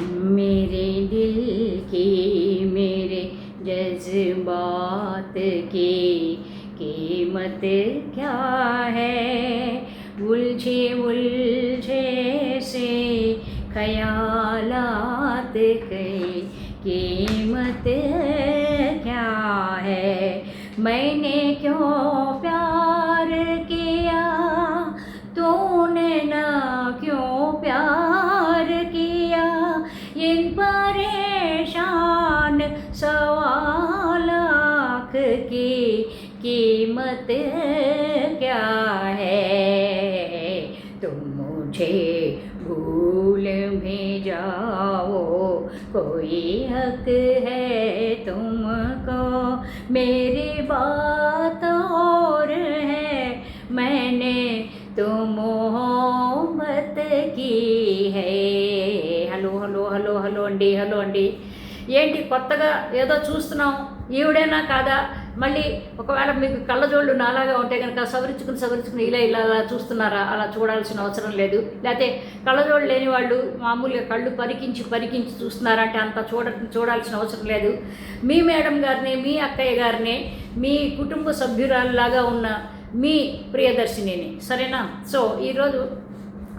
मेरे दिल के, मेरे जज्बात की कीमत क्या है? उलझे उलझे से ख्यालात की कीमत क्या है? मैंने क्यों प्यार कीमत क्या है तुम मुझे भूल भी जाओ कोई हक है तुमको मेरी बात और है मैंने तो मोहब्बत की है హలో హలో హలో హలో అండి హలో అండి ఏంటి కొత్తగా ఏదో చూస్తున్నాం ఈవిడేనా కాదా మళ్ళీ ఒకవేళ మీకు కళ్ళజోళ్ళు నాలాగా ఉంటే కనుక సవరించుకుని సవరించుకుని ఇలా ఇలా అలా చూస్తున్నారా? అలా చూడాల్సిన అవసరం లేదు. లేకపోతే కళ్ళజోళ్ళు లేని వాళ్ళు మామూలుగా కళ్ళు పరికించి పరికించి చూస్తున్నారా అంటే అంత చూడ చూడాల్సిన అవసరం లేదు. మీ మేడం గారిని మీ అక్కయ్య గారిని మీ కుటుంబ సభ్యురాల్లాగా ఉన్న మీ ప్రియదర్శినిని. సరేనా? సో ఈరోజు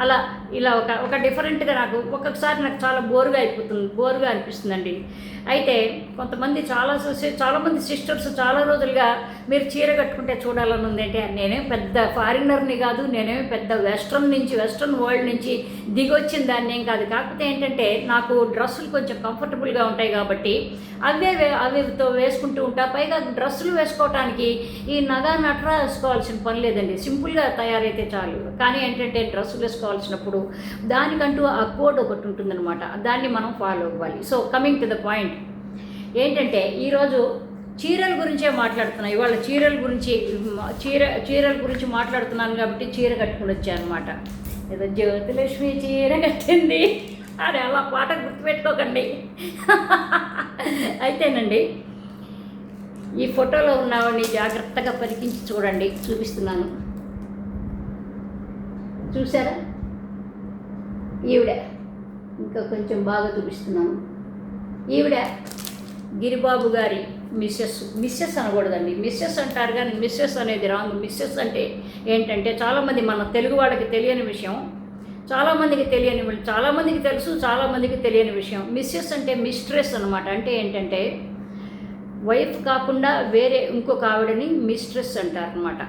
అలా ఇలా ఒక ఒక డిఫరెంట్గా నాకు ఒక్కొక్కసారి నాకు చాలా బోరుగా అయిపోతుంది బోరుగా అనిపిస్తుందండి. అయితే కొంతమంది చాలా చాలామంది సిస్టర్స్ చాలా రోజులుగా మీరు చీర కట్టుకుంటే చూడాలని ఉంది అంటే నేనేం పెద్ద ఫారినర్ని కాదు నేనేమి పెద్ద వెస్ట్రన్ నుంచి వెస్ట్రన్ వరల్డ్ నుంచి దిగొచ్చిన దాన్ని ఏం కాదు. కాకపోతే ఏంటంటే నాకు డ్రెస్సులు కొంచెం కంఫర్టబుల్గా ఉంటాయి కాబట్టి అవే అవితో వేసుకుంటూ ఉంటా. పైగా డ్రెస్సులు వేసుకోవటానికి ఈ నగా నట్రా వేసుకోవాల్సిన పని లేదండి. సింపుల్గా తయారైతే చాలు. కానీ ఏంటంటే డ్రెస్సులు వేసుకోవాల్సినప్పుడు దానికంటూ ఆ కోడ్ ఒకటి ఉంటుందన్నమాట. దాన్ని మనం ఫాలో అవ్వాలి. So coming to the point. ఏంటంటే ఈరోజు చీరల గురించే మాట్లాడుతున్నాను ఇవాళ చీరల గురించి చీర చీరల గురించి మాట్లాడుతున్నాను కాబట్టి చీర కట్టుకుని వచ్చాను అనమాట ఏదో జ్యోతిలక్ష్మి చీర కట్టింది. అరే అలా పాట గుర్తుపెట్టుకోకండి. అయితేనండి ఈ ఫోటోలో ఉన్నవాడిని జాగ్రత్తగా పరికించి చూడండి. చూపిస్తున్నాను. చూసారా ఈవిడ ఇంకా కొంచెం బాగా చూపిస్తున్నాను. ఈవిడ గిరిబాబు గారి మిస్సెస్ మిస్సెస్ అనకూడదండి. మిస్సెస్ అంటారు కానీ మిస్సెస్ అనేది రాంగ్. మిస్సెస్ అంటే ఏంటంటే చాలామంది మన తెలుగు వాళ్ళకి తెలియని విషయం చాలామందికి తెలియని చాలామందికి తెలుసు చాలామందికి తెలియని విషయం. మిస్సెస్ అంటే మిస్ట్రెస్ అనమాట అంటే ఏంటంటే వైఫ్ కాకుండా వేరే ఇంకొక ఆవిడని మిస్ట్రెస్ అంటారు అనమాట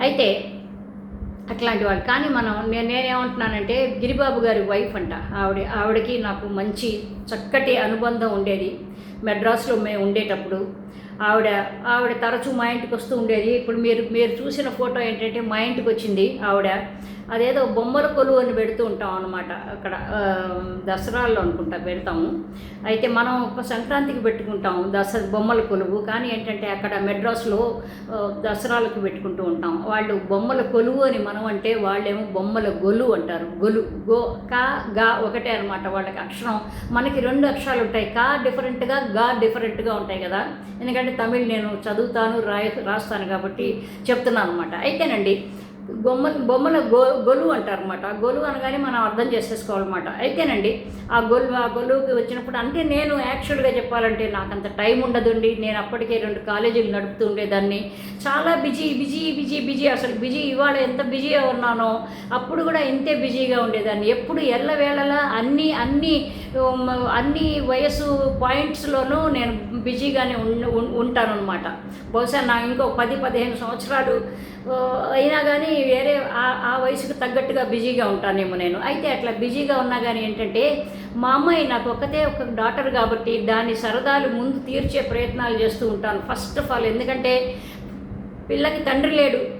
అయితే అట్లాంటి వాళ్ళు. కానీ మనం నేను నేనేమంటున్నానంటే గిరిబాబు గారి వైఫ్ అంట. ఆవిడ ఆవిడకి నాకు మంచి చక్కటి అనుబంధం ఉండేది. మెడ్రాస్లో మేము ఉండేటప్పుడు. ఆవిడ ఆవిడ తరచూ మా ఇంటికి వస్తూ ఉండేది. ఇప్పుడు మీరు మీరు చూసిన ఫోటో ఏంటంటే మా ఇంటికి వచ్చింది ఆవిడ. అదేదో బొమ్మల కొలువు అని పెడుతూ ఉంటాం అనమాట అక్కడ దసరాల్లో అనుకుంటా పెడతాము. అయితే మనం ఒక సంక్రాంతికి పెట్టుకుంటాం దసరా బొమ్మల కొలువు. కానీ ఏంటంటే అక్కడ మెడ్రాస్లో దసరాలకు పెట్టుకుంటూ ఉంటాం. వాళ్ళు బొమ్మల కొలువు అని మనం అంటే వాళ్ళేమో బొమ్మల గొలు అంటారు. గొలు గో కా గా ఒకటే అనమాట వాళ్ళకి అక్షరం. మనకి రెండు అక్షరాలు ఉంటాయి. కా డిఫరెంట్గా గా డిఫరెంట్గా ఉంటాయి కదా. ఎందుకంటే తమిళ్ నేను చదువుతాను రాయ రాస్తాను కాబట్టి చెప్తున్నాను అనమాట అయితేనండి బొమ్మ బొమ్మల గో గొలు అంటారు అనమాట గొలు అనగానే మనం అర్థం చేసేసుకోవాలన్నమాట. అయితేనండి ఆ గొలు ఆ గొలువుకి వచ్చినప్పుడు అంటే నేను యాక్చువల్గా చెప్పాలంటే నాకు అంత టైం ఉండదండి. నేను అప్పటికే రెండు కాలేజీలు నడుపుతూ ఉండేదాన్ని. చాలా బిజీ బిజీ బిజీ బిజీ. అసలు బిజీ ఇవాళ ఎంత బిజీగా ఉన్నానో అప్పుడు కూడా ఇంతే బిజీగా ఉండేదాన్ని. ఎప్పుడు ఎల్లవేళలా అన్నీ అన్నీ అన్ని వయసు పాయింట్స్లోనూ నేను బిజీగానే ఉంటాను అనమాట బహుశా నా ఇంకో పది పదిహేను సంవత్సరాలు అయినా కానీ వేరే ఆ- వయసుకు తగ్గట్టుగా బిజీగా ఉంటానేమో నేను. అయితే అట్లా బిజీగా ఉన్నా కానీ ఏంటంటే మా అమ్మాయి నాకు ఒకతే ఒక డాటర్ కాబట్టి దాని సరదాలు ముందు తీర్చే ప్రయత్నాలు చేస్తూ ఉంటాను. ఫస్ట్ ఆఫ్ ఆల్ ఎందుకంటే పిల్లకి తండ్రి లేడు.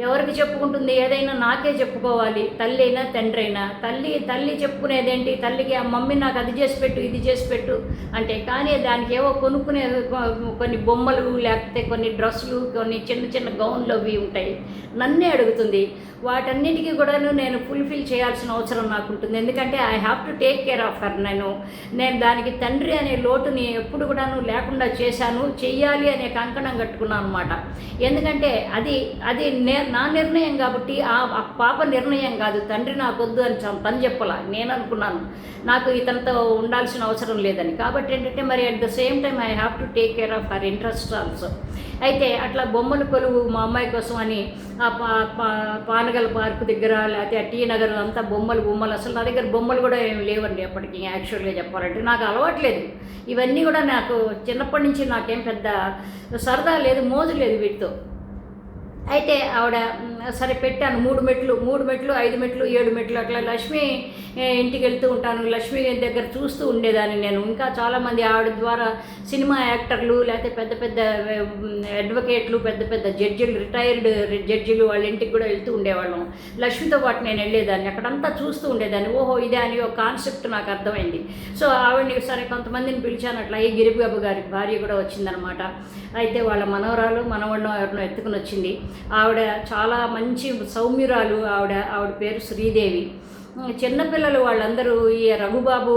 ఎవరికి చెప్పుకుంటుంది? ఏదైనా నాకే చెప్పుకోవాలి. తల్లి అయినా తండ్రి అయినా తల్లి తల్లి చెప్పుకునేదేంటి? తల్లికి ఆ మమ్మీ నాకు అది చేసి పెట్టు ఇది చేసి పెట్టు అంటే కానీ దానికి ఏవో కొనుక్కునే కొ- కొన్ని బొమ్మలు లేకపోతే కొన్ని డ్రెస్సులు కొన్ని చిన్న చిన్న గౌన్లు అవి ఉంటాయి. నన్నే అడుగుతుంది. వాటన్నిటికీ కూడాను నేను ఫుల్ఫిల్ చేయాల్సిన అవసరం నాకు ఉంటుంది ఎందుకంటే I have to take care of her నేను. నేను దానికి తండ్రి అనే లోటుని ఎప్పుడు కూడాను లేకుండా చేశాను. చెయ్యాలి అనే కంకణం కట్టుకున్నాను అనమాట ఎందుకంటే అది అది నేను నా నిర్ణయం కాబట్టి ఆ ఆ పాప నిర్ణయం కాదు తండ్రి నాకు వద్దు అని పని తను చెప్పాల? నేను అనుకున్నాను నాకు ఇతనితో ఉండాల్సిన అవసరం లేదని. కాబట్టి ఏంటంటే మరి at the same time I have to take care of her interest also అయితే అట్లా బొమ్మలు కొలువు మా అమ్మాయి కోసం అని ఆ పా పా- పానగల్ పార్క్ దగ్గర లేకపోతే ఆ టీ నగర్ అంతా బొమ్మలు బొమ్మలు. అసలు నా దగ్గర బొమ్మలు కూడా ఏం లేవండి అప్పటికి యాక్చువల్గా చెప్పాలంటే. నాకు అలవాట్లేదు ఇవన్నీ కూడా నాకు చిన్నప్పటి నుంచి నాకేం పెద్ద సరదా లేదు మోజు లేదు వీటితో. అయితే ఆవిడ సరే పెట్టాను. మూడు మెట్లు మూడు మెట్లు ఐదు మెట్లు ఏడు మెట్లు అట్లా లక్ష్మి ఇంటికి వెళ్తూ ఉంటాను. లక్ష్మి దగ్గర చూస్తూ ఉండేదాన్ని నేను. ఇంకా చాలామంది ఆవిడ ద్వారా సినిమా యాక్టర్లు లేకపోతే పెద్ద పెద్ద అడ్వకేట్లు పెద్ద పెద్ద జడ్జిలు రిటైర్డ్ జడ్జిలు వాళ్ళ ఇంటికి కూడా వెళ్తూ ఉండేవాళ్ళం. లక్ష్మితో పాటు నేను వెళ్ళేదాన్ని. అక్కడంతా చూస్తూ ఉండేదాన్ని. ఓహో ఇదే అని ఒక కాన్సెప్ట్ నాకు అర్థమైంది. సో ఆవిడని సరే కొంతమందిని పిలిచాను. అట్లా ఈ గిరిబాబు గారి భార్య కూడా వచ్చిందనమాట. అయితే వాళ్ళ మనవరాలు మనవడినో ఎవరినో ఎత్తుకుని వచ్చింది. ఆవిడ చాలా మంచి సౌమ్యురాలు ఆవిడ ఆవిడ పేరు శ్రీదేవి. చిన్నపిల్లలు వాళ్ళందరూ ఈ రఘుబాబు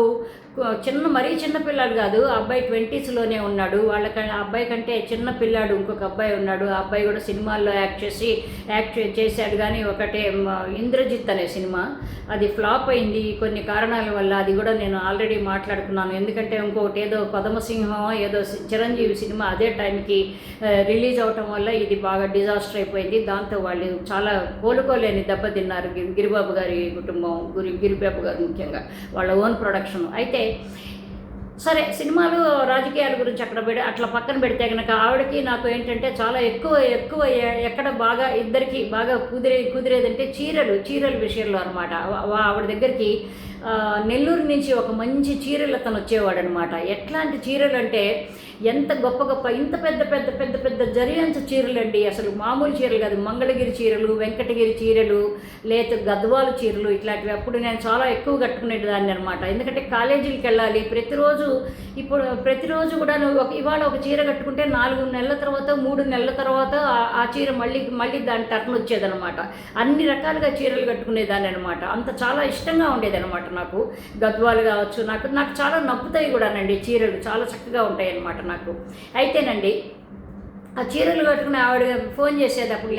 చిన్న మరీ చిన్న పిల్లాడు కాదు ఆ అబ్బాయి ట్వంటీస్లోనే ఉన్నాడు. వాళ్ళక ఆ అబ్బాయి కంటే చిన్న పిల్లాడు ఇంకొక అబ్బాయి ఉన్నాడు. ఆ అబ్బాయి కూడా సినిమాల్లో యాక్ట్ చేసి యాక్ట్ చేశాడు. కానీ ఒకటే ఇంద్రజిత్ అనే సినిమా. అది ఫ్లాప్ అయింది కొన్ని కారణాల వల్ల. అది కూడా నేను ఆల్రెడీ మాట్లాడుకున్నాను. ఎందుకంటే ఇంకొకటి ఏదో పదమసింహం ఏదో చిరంజీవి సినిమా అదే టైంకి రిలీజ్ అవటం వల్ల ఇది బాగా డిజాస్టర్ అయిపోయింది. దాంతో వాళ్ళు చాలా కోలుకోలేని దెబ్బతిన్నారు గిరిబాబు గారి కుటుంబం గురి గిరిబాబు గారు ముఖ్యంగా వాళ్ళ ఓన్ ప్రొడక్షన్. అయితే సరే సినిమాలు రాజకీయాల గురించి అక్కడ పెడి అట్లా పక్కన పెడితే కనుక ఆవిడకి నాకు ఏంటంటే చాలా ఎక్కువ ఎక్కువ ఎక్కడ బాగా ఇద్దరికి బాగా కుదిరే కుదిరేదంటే చీరలు చీరల విషయంలో అనమాట ఆవిడ దగ్గరికి నెల్లూరు నుంచి ఒక మంచి చీరలు అతను వచ్చేవాడు అనమాట ఎట్లాంటి చీరలు అంటే ఎంత గొప్ప గొప్ప ఇంత పెద్ద పెద్ద పెద్ద పెద్ద జరియంత చీరలు అండి. అసలు మామూలు చీరలు కాదు మంగళగిరి చీరలు వెంకటగిరి చీరలు లేత గద్వాలు చీరలు ఇట్లాంటివి అప్పుడు నేను చాలా ఎక్కువ కట్టుకునేదాన్ని అనమాట ఎందుకంటే కాలేజీలకు వెళ్ళాలి ప్రతిరోజు ఇప్పుడు ప్రతిరోజు కూడా నువ్వు ఒక ఇవాళ ఒక చీర కట్టుకుంటే నాలుగు నెలల తర్వాత మూడు నెలల తర్వాత ఆ- చీర మళ్ళీ మళ్ళీ దాని టర్న్ వచ్చేదనమాట అన్ని రకాలుగా చీరలు కట్టుకునేదాన్ని అనమాట అంత చాలా ఇష్టంగా ఉండేదనమాట నాకు. గద్వాలు కావచ్చు నాకు నాకు చాలా నప్పుతాయి కూడానండి చీరలు చాలా చక్కగా ఉంటాయి అనమాట నాకు అయితేనండి ఆ చీరలు కట్టుకుని ఆవిడ ఫోన్ చేసేది అప్పుడు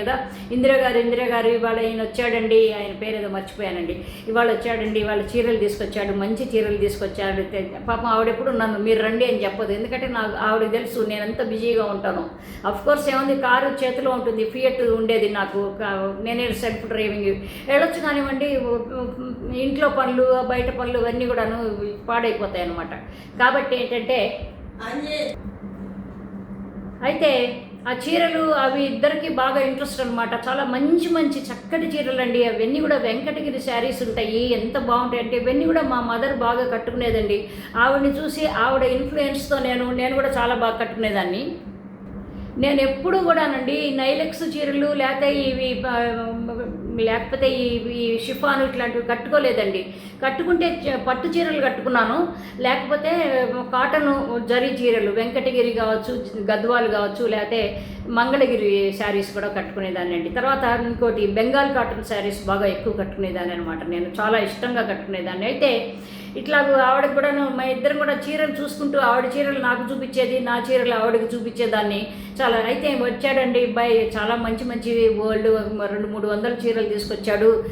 కదా. ఇందిరా గారు ఇందిరా గారు ఇవాళ ఈయన వచ్చాడండి ఆయన పేరు ఏదో మర్చిపోయానండి. ఇవాళ వచ్చాడండి ఇవాళ చీరలు తీసుకొచ్చాడు మంచి చీరలు తీసుకొచ్చాడు. పాపం ఆవిడెప్పుడు నన్ను మీరు రండి అని చెప్పదు. ఎందుకంటే నాకు ఆవిడకి తెలుసు నేను ఎంత బిజీగా ఉంటాను. అఫ్ కోర్స్ ఏముంది కారు చేతిలో ఉంటుంది ఫియట్ ఉండేది నాకు నేనే సెల్ఫ్ డ్రైవింగ్. వెళ్ళొచ్చు కానివ్వండి ఇంట్లో పనులు బయట పనులు ఇవన్నీ కూడాను పాడైపోతాయి అనమాట కాబట్టి ఏంటంటే అయితే ఆ చీరలు అవి ఇద్దరికి బాగా ఇంట్రెస్ట్ అనమాట చాలా మంచి మంచి చక్కటి చీరలు అండి అవన్నీ కూడా వెంకటగిరి శారీస్ ఉంటాయి. ఎంత బాగుంటాయి అంటే ఇవన్నీ కూడా మా మదర్ బాగా కట్టుకునేదండి. ఆవిడని చూసి ఆవిడ ఇన్ఫ్లుయెన్స్తో నేను నేను కూడా చాలా బాగా కట్టుకునేదాన్ని. నేను ఎప్పుడు కూడానండి నైలెక్స్ చీరలు లేకపోతే ఇవి లేకపోతే ఈ ఈ షిఫాను ఇట్లాంటివి కట్టుకోలేదండి. కట్టుకుంటే పట్టు చీరలు కట్టుకున్నాను. లేకపోతే కాటన్ జరీ చీరలు వెంకటగిరి కావచ్చు గద్వాలు కావచ్చు లేకపోతే మంగళగిరి శారీస్ కూడా కట్టుకునేదాన్ని అండి తర్వాత ఇంకోటి బెంగాల్ కాటన్ శారీస్ బాగా ఎక్కువ కట్టుకునేదాన్ని అనమాట నేను చాలా ఇష్టంగా కట్టుకునేదాన్ని. అయితే ఇట్లా ఆవిడకి కూడా మా ఇద్దరం కూడా చీరలు చూసుకుంటూ ఆవిడ చీరలు నాకు చూపించేది నా చీరలు ఆవిడకి చూపించేదాన్ని చాలా. అయితే వచ్చాడండి అబ్బాయి చాలా మంచి మంచి ఓల్డ్ రెండు మూడు వందల చీరలు తీసుకొచ్చాడు.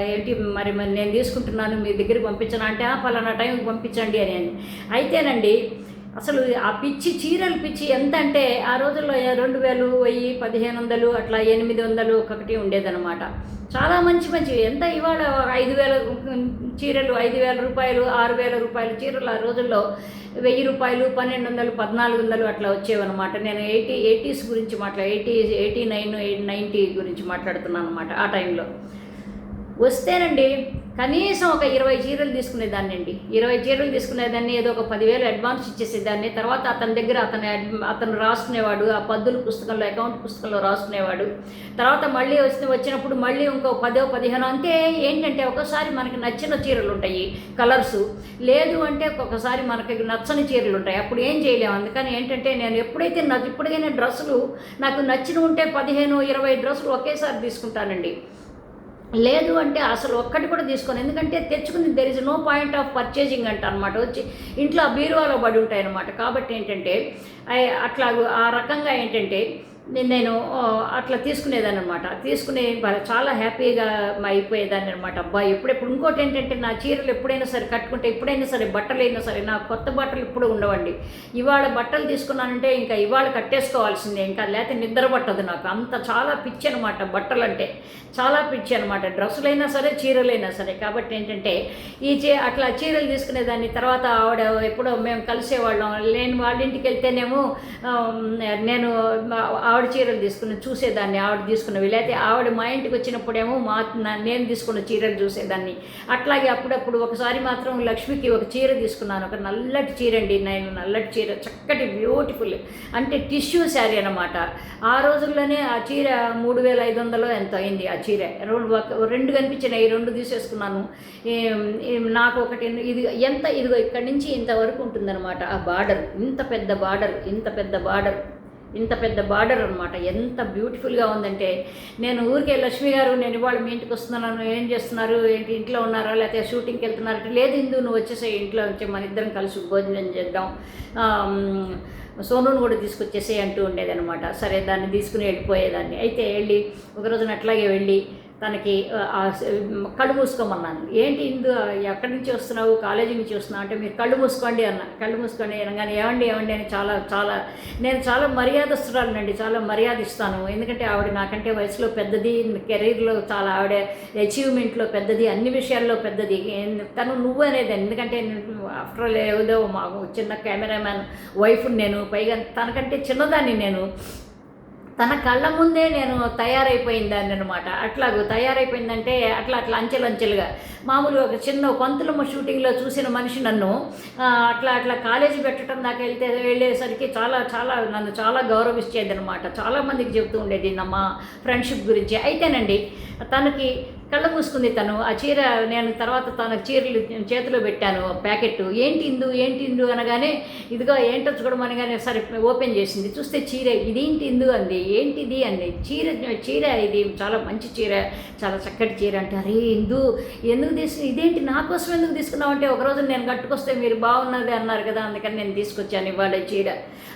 ఏంటి మరి మరి నేను తీసుకుంటున్నాను మీ దగ్గరికి పంపించను? అంటే "ఆ, పలానా టైంకి పంపించండి అని. అయితేనండి అసలు ఆ పిచ్చి చీరలు పిచ్చి ఎంత అంటే ఆ రోజుల్లో రెండు వేలు వెయ్యి పదిహేను వందలు అట్లా ఎనిమిది వందలు ఒకటి ఉండేదన్నమాట. చాలా మంచి మంచి ఎంత ఇవాళ ఐదు వేల చీరలు ఐదు వేల రూపాయలు ఆరు వేల రూపాయల చీరలు ఆ రోజుల్లో వెయ్యి రూపాయలు పన్నెండు వందలు పద్నాలుగు వందలు అట్లా వచ్చేవన్నమాట. నేను ఎయిటీ ఎయిటీస్ గురించి మాట్లా ఎయిటీ ఎయిటీ నైన్ నైంటీ గురించి మాట్లాడుతున్నాను అనమాట ఆ టైంలో. వస్తేనండి కనీసం ఒక ఇరవై చీరలు తీసుకునేదాన్ని అండి ఇరవై చీరలు తీసుకునేదాన్ని ఏదో ఒక పదివేలు అడ్వాన్స్ ఇచ్చేసేదాన్ని. తర్వాత అతని దగ్గర అతను అతను రాసుకునేవాడు ఆ పద్దుల పుస్తకంలో అకౌంట్ పుస్తకంలో రాసుకునేవాడు. తర్వాత మళ్ళీ వచ్చి వచ్చినప్పుడు మళ్ళీ ఇంకో పదో పదిహేను అంటే ఏంటంటే ఒకసారి మనకి నచ్చిన చీరలు ఉంటాయి కలర్స్. లేదు అంటే ఒక్కొక్కసారి మనకి నచ్చని చీరలు ఉంటాయి. అప్పుడు ఏం చేయలేము. అందుకని ఏంటంటే నేను ఎప్పుడైతే నాకు ఇప్పటికైనా డ్రెస్సులు నాకు నచ్చిన ఉంటే పదిహేను ఇరవై డ్రెస్సులు ఒకేసారి తీసుకుంటానండి. లేదు అంటే అసలు ఒక్కటి కూడా తీసుకోను. ఎందుకంటే తెచ్చుకుని there is no point of purchasing అంట అనమాట వచ్చి ఇంట్లో బీరువాలో పడి ఉంటాయి అనమాట కాబట్టి ఏంటంటే అట్లా ఆ రకంగా ఏంటంటే నేను- నేను అట్లా తీసుకునేదాన్ని అనమాట తీసుకునే చాలా హ్యాపీగా అయిపోయేదాన్ని అనమాట అబ్బాయి ఎప్పుడెప్పుడు ఇంకోటి ఏంటంటే నా చీరలు ఎప్పుడైనా సరే కట్టుకుంటే ఎప్పుడైనా సరే బట్టలు అయినా సరే నా కొత్త బట్టలు ఇప్పుడు ఉండవండి. ఇవాళ బట్టలు తీసుకున్నానంటే ఇంకా ఇవాళ కట్టేసుకోవాల్సిందే. ఇంకా లేకపోతే నిద్ర పట్టదు నాకు. అంత చాలా పిచ్చి అనమాట బట్టలు అంటే చాలా పిచ్చి అనమాట డ్రెస్సులైనా సరే చీరలైనా సరే. కాబట్టి ఏంటంటే ఈ చీ అట్లా చీరలు తీసుకునేదాన్ని. తర్వాత ఆవిడ ఎప్పుడో మేము కలిసేవాళ్ళం. నేను వాళ్ళ ఇంటికి వెళ్తేనేమో నేను ఆవిడ చీరలు తీసుకుని చూసేదాన్ని ఆవిడ తీసుకున్నవి. లేకపోతే ఆవిడ మా ఇంటికి వచ్చినప్పుడేమో మా నేను తీసుకున్న చీరలు చూసేదాన్ని. అట్లాగే అప్పుడప్పుడు ఒకసారి మాత్రం లక్ష్మికి ఒక చీర తీసుకున్నాను. ఒక నల్లటి చీర అండి నేను నల్లటి చీర చక్కటి బ్యూటిఫుల్ అంటే టిష్యూ శారీ అనమాట ఆ రోజుల్లోనే ఆ చీర మూడు వేల ఐదు వందలు ఎంత అయింది ఆ చీర. రెండు ఒక- రెండు కనిపించినాయి రెండు తీసేసుకున్నాను. నాకు ఒకటి ఇది ఎంత ఇదిగో ఇక్కడి నుంచి ఇంతవరకు ఉంటుందన్నమాట ఆ బార్డర్. ఇంత పెద్ద బార్డర్ ఇంత పెద్ద బార్డర్. ఇంత పెద్ద బార్డర్ అనమాట ఎంత బ్యూటిఫుల్గా ఉందంటే నేను ఊరికే లక్ష్మి గారు నేను ఇవాళ మీ ఇంటికి వస్తున్నాను ఏం చేస్తున్నారు ఏంటి ఇంట్లో ఉన్నారా లేకపోతే షూటింగ్కి వెళ్తున్నారా లేదు ఇందు నువ్వు వచ్చేసే ఇంట్లో వచ్చే మన ఇద్దరం కలిసి భోజనం చేద్దాం. సోనూని కూడా తీసుకొచ్చేసే అంటూ ఉండేదనమాట సరే దాన్ని తీసుకుని వెళ్ళిపోయేదాన్ని. అయితే వెళ్ళి ఒకరోజున అట్లాగే వెళ్ళి తనకి కళ్ళు మూసుకోమన్నాను. ఏంటి ఇందు ఎక్కడి నుంచి వస్తున్నావు? కాలేజీ నుంచి వస్తున్నావు? అంటే మీరు కళ్ళు మూసుకోండి అన్న. కళ్ళు మూసుకోండి అనగానే ఏమండి ఏమండి అని చాలా చాలా నేను చాలా మర్యాదస్తురాలండి చాలా మర్యాద ఇస్తాను ఎందుకంటే ఆవిడ నాకంటే వయసులో పెద్దది కెరీర్లో చాలా ఆవిడ అచీవ్మెంట్లో పెద్దది అన్ని విషయాల్లో పెద్దది. తను నువ్వు అనేది ఎందుకంటే ఆఫ్టర్ ఆల్ ఏదో మాకు చిన్న కెమెరామ్యాన్ వైఫ్ నేను పైగా తనకంటే చిన్నదాన్ని నేను తన కళ్ళ ముందే నేను తయారైపోయిందాన్ని అనమాట అట్లాగూ తయారైపోయిందంటే అట్లా అట్లా అంచెలు అంచెలుగా మామూలుగా ఒక చిన్న కొంతలమ్మ షూటింగ్లో చూసిన మనిషి నన్ను అట్లా అట్లా కాలేజీ పెట్టడం దాకా వెళ్తే వెళ్ళేసరికి చాలా చాలా నన్ను చాలా గౌరవించేది అనమాట చాలామందికి చెబుతూ ఉండేది నా మా ఫ్రెండ్షిప్ గురించి. అయితేనండి తనకి కళ్ళు మూసుకుంది తను. ఆ చీర నేను తర్వాత తన చీరలు చేతిలో పెట్టాను ప్యాకెట్. ఏంటి ఇందు ఏంటి ఇందు అనగానే ఇదిగో ఏంటో చూడమనగానే సరే ఓపెన్ చేసింది. చూస్తే చీర ఇదేంటి ఇందు అంది. ఏంటిది అంది. చీర చీర ఇది చాలా మంచి చీర చాలా చక్కటి చీర అంటే అరే ఇందు ఎందుకు తీసుకు ఇదేంటి నా కోసం ఎందుకు తీసుకున్నావు అంటే ఒకరోజు నేను కట్టుకొస్తే మీరు బాగున్నది అన్నారు కదా అందుకని నేను తీసుకొచ్చాను ఇవాళ చీర.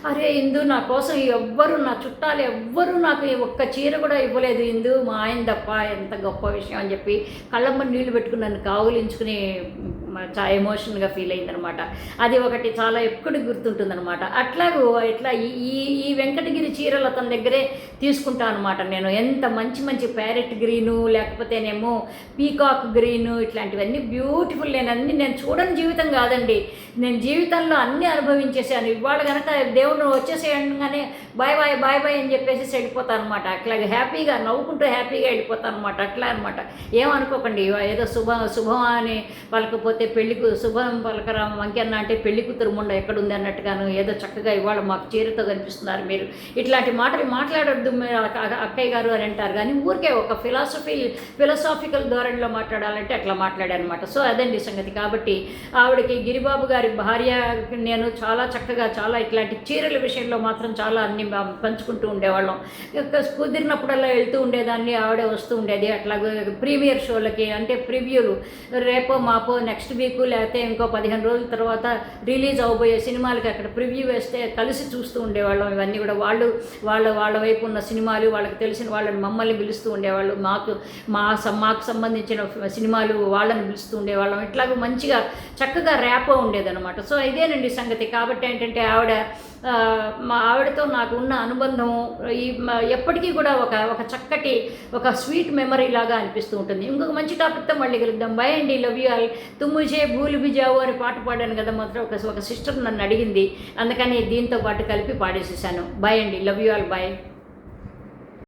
అరే ఇందు నా కోసం ఎవ్వరు నా చుట్టాలు ఎవ్వరు నాకు ఒక్క చీర కూడా ఇవ్వలేదు ఇందు. మా ఆయన తప్ప ఎంత గొప్ప విషయం అని చెప్పి కళ్ళమ్మ నీళ్ళు పెట్టుకుని నన్ను కావులించుకుని చాలా ఎమోషనల్గా ఫీల్ అయిందనమాట అది ఒకటి చాలా ఎప్పుడు గుర్తుంటుందనమాట అట్లాగూ ఇట్లా ఈ ఈ- ఈ వెంకటగిరి చీరలు అతని దగ్గరే తీసుకుంటా అనమాట నేను. ఎంత మంచి మంచి ప్యారెట్ గ్రీను లేకపోతేనేమో పీకాక్ గ్రీను ఇట్లాంటివన్నీ బ్యూటిఫుల్ నేను అన్ని నేను చూడని జీవితం కాదండి. నేను జీవితంలో అన్నీ అనుభవించేసాను ఇవాళ కనుక దేవుడు వచ్చేసేయంగానే బాయ్ బాయ్ బాయ్ బాయ్ అని చెప్పేసి వెళ్ళిపోతాను అనమాట అట్లాగే హ్యాపీగా నవ్వుకుంటూ హ్యాపీగా వెళ్ళిపోతాను అనమాట అట్లా అనమాట ఏమనుకోకండి ఏదో శుభ శుభం అని లేకపోతే పెళ్ళి శుభం పలకరా వంకన్న అంటే పెళ్ళి కూతురు ముండ ఎక్కడుంది అన్నట్టుగాను ఏదో చక్కగా ఇవాళ మాకు చీరతో కనిపిస్తున్నారు మీరు. ఇట్లాంటి మాటలు మాట్లాడొద్దు మీరు అక్కయ్య గారు అని అంటారు. కానీ ఊరికే ఒక ఫిలాసఫీ ఫిలాసాఫికల్ ధోరణిలో మాట్లాడాలంటే అట్లా మాట్లాడానమాట సో అదండి సంగతి. కాబట్టి ఆవిడకి గిరిబాబు గారి భార్య నేను చాలా చక్కగా చాలా ఇట్లాంటి చీరల విషయంలో మాత్రం చాలా అన్ని పంచుకుంటూ ఉండేవాళ్ళం. కుదిరినప్పుడల్లా వెళ్తూ ఉండేదాన్ని ఆవిడే వస్తూ ఉండేది. అట్లా ప్రీమియర్ షోలకి అంటే ప్రివ్యూలు రేపో మాపో నెక్స్ట్ వీక్ లేకపోతే ఇంకో పదిహేను రోజుల తర్వాత రిలీజ్ అవబోయే సినిమాలకి అక్కడ ప్రివ్యూ వేస్తే కలిసి చూస్తూ ఉండేవాళ్ళం. ఇవన్నీ కూడా వాళ్ళు వాళ్ళ వాళ్ళ వైపు ఉన్న సినిమాలు వాళ్ళకి తెలిసిన వాళ్ళని మమ్మల్ని పిలుస్తూ ఉండేవాళ్ళు. మాకు మా మాకు సంబంధించిన సినిమాలు వాళ్ళని పిలుస్తూ ఉండేవాళ్ళం. ఇట్లాగ మంచిగా చక్కగా ర్యాపో ఉండేదన్నమాట. సో ఇదేనండి సంగతి. కాబట్టి ఏంటంటే ఆవిడ మా ఆవిడతో నాకు ఉన్న అనుబంధం ఈ ఎప్పటికీ కూడా ఒక ఒక చక్కటి ఒక స్వీట్ మెమరీ లాగా అనిపిస్తూ ఉంటుంది. ఇంకొక మంచి టాపిక్తో మళ్ళీ కలుద్దాం. బై అండి లవ్ యూ ఆల్. తుమ్ముజే భూలు బిజావు అని పాట పాడాను కదా మాత్రం ఒక ఒక సిస్టర్ నన్ను అడిగింది. అందుకని దీంతో పాటు కలిపి పాడేసేసాను. బై అండి లవ్ యూ ఆల్ బై.